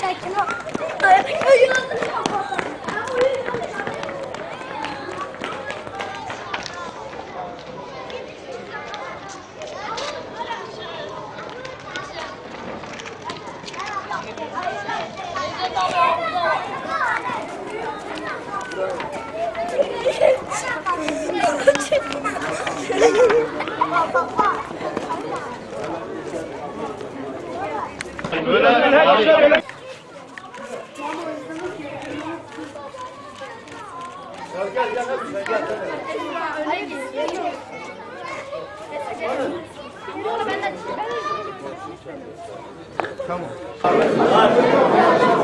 Çekin o. Come on.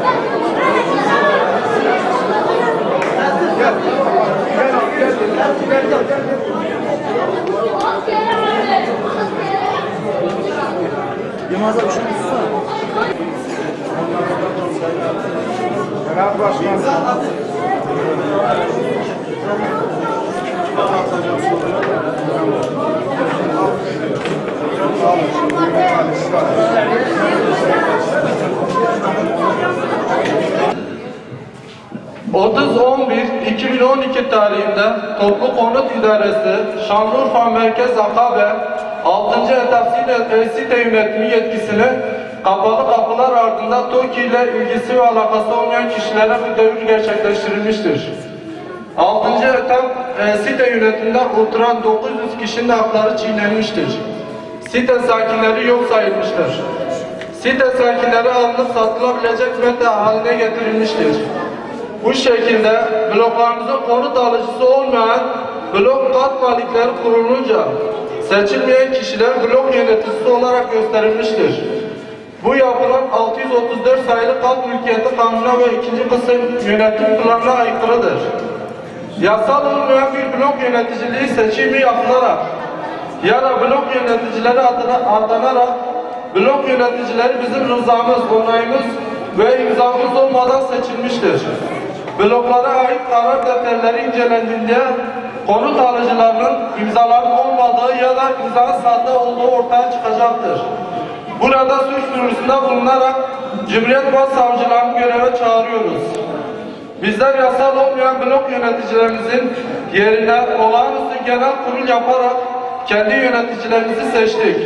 ...30-11-2012 tarihinde Toplu Konut İdaresi Şanlıurfa Merkez Akabe 6. etap site, yönetimi yetkisini kapalı kapılar ardında TOKİ ile ilgisi ve alakası olmayan kişilere bu devir gerçekleştirilmiştir. 6. etap e, site yönetiminde oturan 900 kişinin hakları çiğnenmiştir. Site sakinleri yok sayılmıştır. Site sakinleri alınıp satılabilecek meta haline getirilmiştir. Bu şekilde bloklarımızın konut alıcısı olmayan blok kat malikleri kurulunca seçilmeyen kişiler blok yöneticisi olarak gösterilmiştir. Bu yapılan 634 sayılı kat mülkiyeti kanuna ve ikinci kısım yönetim planına aykırıdır. Yasal olmayan bir blok yöneticiliği seçimi yapılarak ya da blok yöneticileri adına atanarak blok yöneticileri bizim rızamız, onayımız ve imzamız olmadan seçilmiştir. Bloklara ait karar defterleri incelendiğinde konut alıcılarının imzaların olmadığı ya da imzanın sahte olduğu ortaya çıkacaktır. Burada suç duyurusunda bulunarak Cumhuriyet Başsavcılarını göreve çağırıyoruz. Bizler yasal olmayan blok yöneticilerimizin yerine olağanüstü genel kurul yaparak kendi yöneticilerimizi seçtik.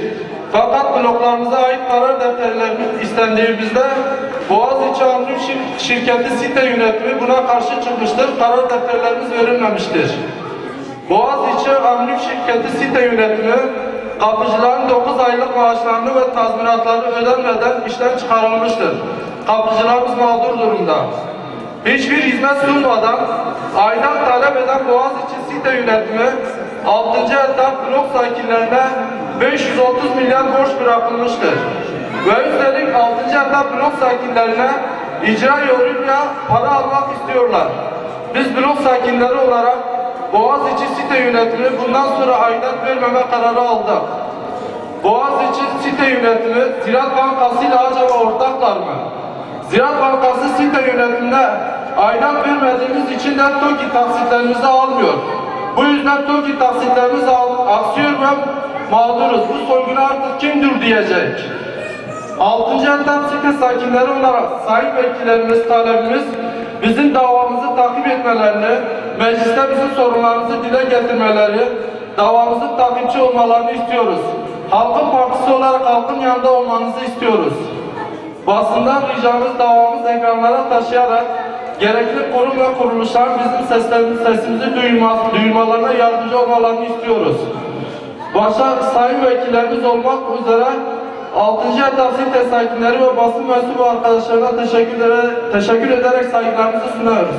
Fakat bloklarımıza ait karar defterlerimiz istendiğimizde Boğaziçi Anonim Şir- Şirketi site yönetimi buna karşı çıkmıştır. Karar defterlerimiz verilmemiştir. Boğaziçi Anonim Şirketi site yönetimi kapıcıların 9 aylık maaşlarını ve tazminatları ödenmeden işten çıkarılmıştır. Kapıcılarımız mağdur durumda. Hiçbir hizmet sunmadan aidat talep eden Boğaziçi site yönetimi 6. etap blok sakinlerine 530 milyar borç bırakılmıştır. Ve üstelik 6. etap blok sakinlerine icra yoluyla para almak istiyorlar. Biz blok sakinleri olarak Boğaziçi site yönetimi bundan sonra aidat vermeme kararı aldık. Boğaziçi site yönetimi Ziraat Bankası ile acaba ortaklar mı? Ziraat Bankası site yönetiminde aidat vermediğimiz için de TOKİ taksitlerimizi almıyor. Bu yüzden TOKİ taksitlerimiz aksıyor ve mağduruz. Bu soygunu artık kim dur diyecek? Altıncı etap site sakinleri olarak sahip vekillerimiz, talebimiz bizim davamızı takip etmelerini, mecliste bizim sorunlarımızı dile getirmeleri, davamızın takipçi olmalarını istiyoruz. Halkın partisi olarak halkın yanında olmanızı istiyoruz. Basından ricamız davamız ekranlara taşıyarak gerekli kurum ve kuruluşların bizim sesimizi duyma, duymalarına yardımcı olmalarını istiyoruz. Başta sayın vekillerimiz olmak üzere 6. etap site sakinleri ve basın mensubu arkadaşlarına teşekkür, ederek, teşekkür ederek saygılarımızı sunuyoruz.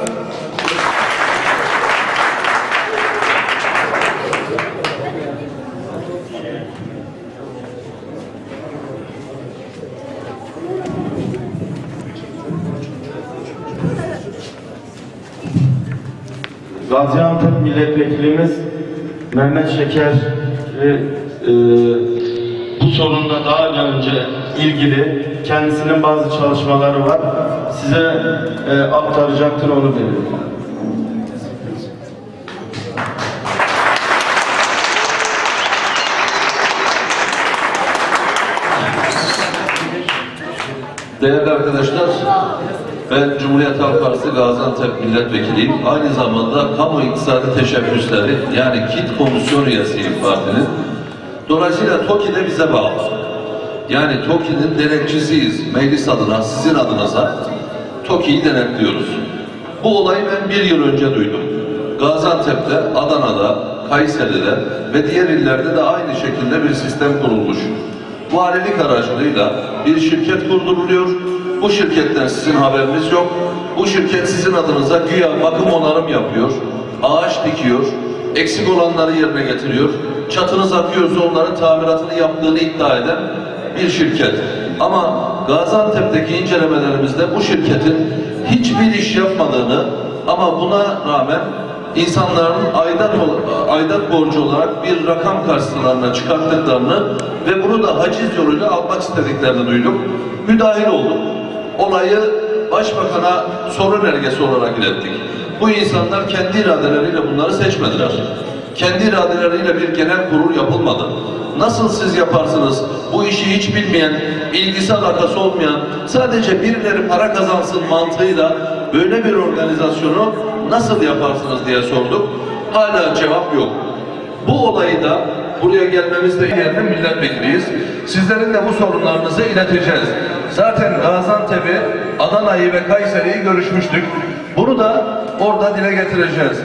Gaziantep milletvekilimiz Mehmet Şeker e, bu sorunla daha önce ilgili kendisinin bazı çalışmaları var. Size e, aktaracaktır onu belirtiyorum. Değerli arkadaşlar, ben Cumhuriyet Halk Partisi Gaziantep Milletvekiliyim. Aynı zamanda Kamu İktisadi Teşebbüsleri yani KİT komisyon üyesiyim partinin. Dolayısıyla TOKİ de bize bağlı. Yani TOKİ'nin denetçisiyiz. Meclis adına, sizin adınıza TOKİ'yi denetliyoruz. Bu olayı ben bir yıl önce duydum. Gaziantep'te, Adana'da, Kayseri'de ve diğer illerde de aynı şekilde bir sistem kurulmuş. Valilik aracılığıyla bir şirket kurduruluyor. Bu şirketten sizin haberiniz yok. Bu şirket sizin adınıza güya bakım onarım yapıyor, ağaç dikiyor, eksik olanları yerine getiriyor. Çatınız akıyorsa onların tamiratını yaptığını iddia eden bir şirket. Ama Gaziantep'teki incelemelerimizde bu şirketin hiçbir iş yapmadığını ama buna rağmen insanların aidat, aidat borcu olarak bir rakam karşıslarına çıkarttıklarını ve bunu da haciz yoluyla almak istediklerini duyduk. Müdahil olduk. Olayı Başbakan'a soru önergesi olarak ilettik. Bu insanlar kendi iradeleriyle bunları seçmediler. Kendi iradeleriyle bir genel kurul yapılmadı. Nasıl siz yaparsınız bu işi hiç bilmeyen, ilgisi alakası olmayan, sadece birileri para kazansın mantığıyla böyle bir organizasyonu nasıl yaparsınız diye sorduk. Hala cevap yok. Bu olayı da buraya gelmemizde yerine milletvekiliyiz. Sizlerin de bu sorunlarınızı ileteceğiz. Zaten Gaziantep'i, Adana'yı ve Kayseri'yi görüşmüştük. Bunu da orada dile getireceğiz.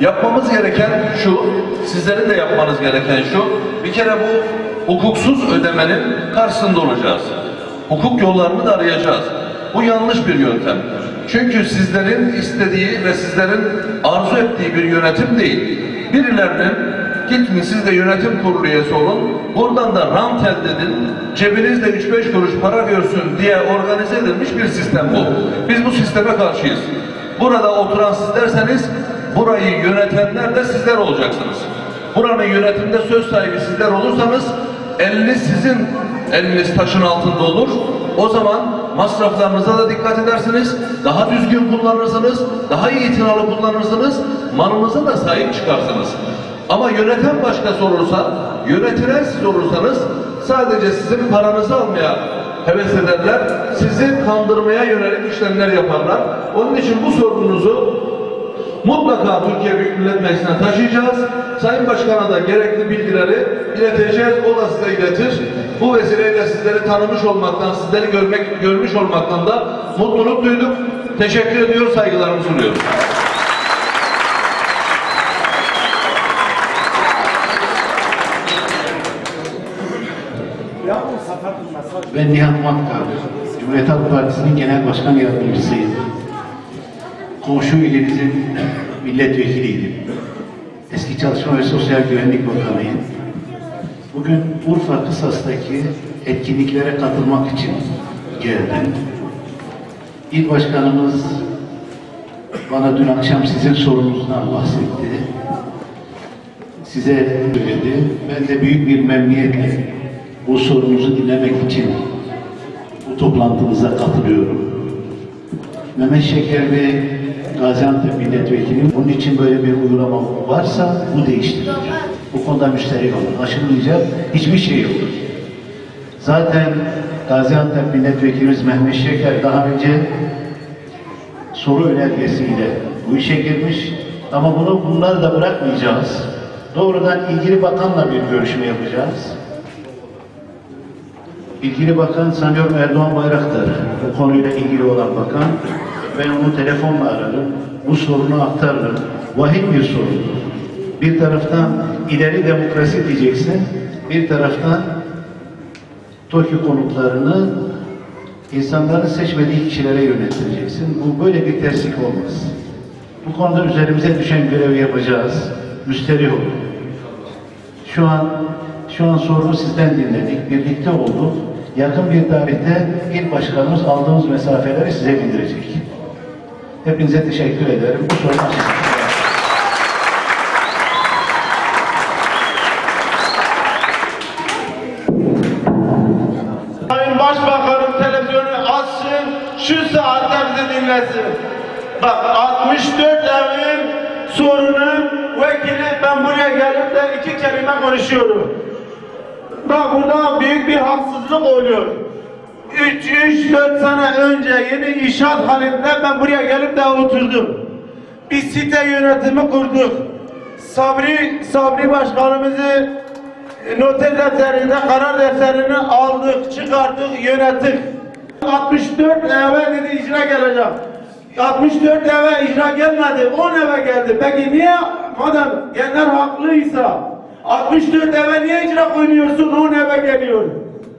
Yapmamız gereken şu, sizlerin de yapmanız gereken şu, bir kere bu hukuksuz ödemenin karşısında olacağız. Hukuk yollarını da arayacağız. Bu yanlış bir yöntem. Çünkü sizlerin istediği ve sizlerin arzu ettiği bir yönetim değil. Birilerinin gittin siz de yönetim kurulu üyesi olun, buradan da rant elde edin, cebinizde 3-5 kuruş para görsün diye organize edilmiş bir sistem bu. Biz bu sisteme karşıyız. Burada oturan sizlerseniz burayı yönetenler de sizler olacaksınız. Buranın yönetiminde söz sahibi sizler olursanız eliniz sizin eliniz taşın altında olur. O zaman masraflarınıza da dikkat edersiniz. Daha düzgün kullanırsınız. Daha itinalı kullanırsınız. Malınıza da sahip çıkarsınız. Ama yöneten başkası olursa, yönetilen siz olursanız sadece sizin paranızı almaya heves ederler. Sizi kandırmaya yönelik işlemler yaparlar. Onun için bu sorununuzu mutlaka Türkiye Büyük Millet Meclisi'ne taşıyacağız. Sayın Başkan'a da gerekli bilgileri ileteceğiz. O da size iletir. Bu vesileyle sizleri tanımış olmaktan, sizleri görmek, görmüş olmaktan da mutluluk duyduk. Teşekkür ediyor, saygılarımı sunuyorum. Ben Nihat Makkar, Cumhuriyet Halk Partisi'nin genel başkan yardımcısıyım. Komşu ilimizin milletvekiliydim. Eski Çalışma ve Sosyal Güvenlik Bakanıyım. Bugün Urfa Kısas'taki etkinliklere katılmak için geldim. İl Başkanımız bana dün akşam sizin sorunuzdan bahsetti. Size söyledi. Ben de büyük bir memnuniyetle bu sorunuzu dinlemek için bu toplantımıza katılıyorum. Mehmet Şeker Bey, Gaziantep Milletvekili, bunun için böyle bir uygulama varsa bu değiştirilir. Bu konuda müşterek olun. Aşılmayacak hiçbir şey yok. Zaten Gaziantep Milletvekilimiz Mehmet Şeker daha önce soru önergesiyle bu işe girmiş. Ama bunu bunlar da bırakmayacağız. Doğrudan ilgili bakanla bir görüşme yapacağız. İlgili bakan sanıyorum Erdoğan Bayraktar. Bu konuyla ilgili olan bakan. Ben onu telefonla ararım. Bu sorunu aktarırım. Vahim bir sorun. Bir taraftan ileri demokrasi diyeceksin. Bir taraftan TOKİ konutlarını insanların seçmediği kişilere yönettireceksin. Bu böyle bir terslik olmaz. Bu konuda üzerimize düşen görevi yapacağız. Müsterih olun. Şu an şu an sorunu sizden dinledik. Birlikte olduk. Yakın bir tarihte il başkanımız aldığımız mesafeleri size bildirecek. Hepinize teşekkür ederim. Bu sizin. Sayın Başbakanım televizyonu açsın, şu saatte bizi dinlesin. Bak 64 evin sorunu vekili ben buraya gelip de iki kelime konuşuyorum. Bak burada büyük bir haksızlık oluyor. 3-4 sene önce yeni inşaat halinde ben buraya gelip de oturdum. Bir site yönetimi kurduk. Sabri, Sabri Başkanımızı noter defterinde karar defterini aldık, çıkardık, yönettik. 64 eve dedi icra gelecek. 64 eve icra gelmedi, 10 eve geldi. Peki niye madem genler haklıysa 64 eve niye icra koymuyorsun, 10 eve geliyor?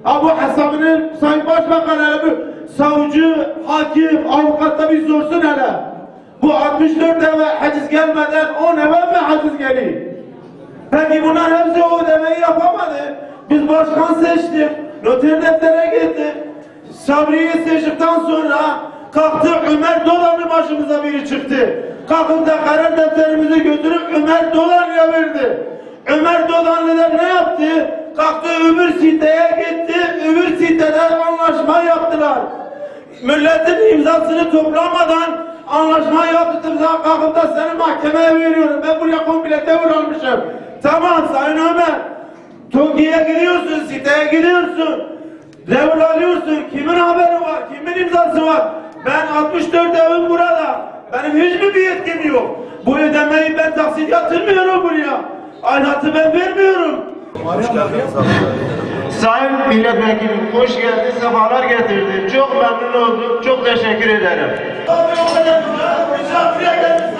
Ha bu hesabını Sayın Başbakan hele savcı, hakim, avukat da bir sorsun hele. Bu 64 eve haciz gelmeden 10 eve mi haciz geliyor? Peki bunlar hepsi o ödemeyi yapamadı. Biz başkan seçtik. Noter deftere gittik. Sabri'yi seçtikten sonra kalktı Ömer Dolan'ı başımıza biri çıktı. Kalkıp da karar defterimizi götürüp Ömer Dolan'ya verdi. Ömer Dolanlılar ne yaptı? Kalktı öbür siteye gitti. Öbür sitede anlaşma yaptılar. Milletin imzasını toplamadan anlaşma yaptım. Sen kalkıp da seni mahkemeye veriyorum. Ben buraya komple devir almışım. Tamam Sayın Ömer. TOGİ'ye gidiyorsun, siteye gidiyorsun. Devir alıyorsun. Kimin haberi var? Kimin imzası var? Ben 64 evim burada. Benim hiçbir bir yetkim yok. Bu ödemeyi ben taksit yatırmıyorum buraya. Aidatı ben vermiyorum. Sayın Milletvekilim hoş geldin, sefalar getirdin. Çok memnun oldum, çok teşekkür ederim. Abi o kadar misafire geldin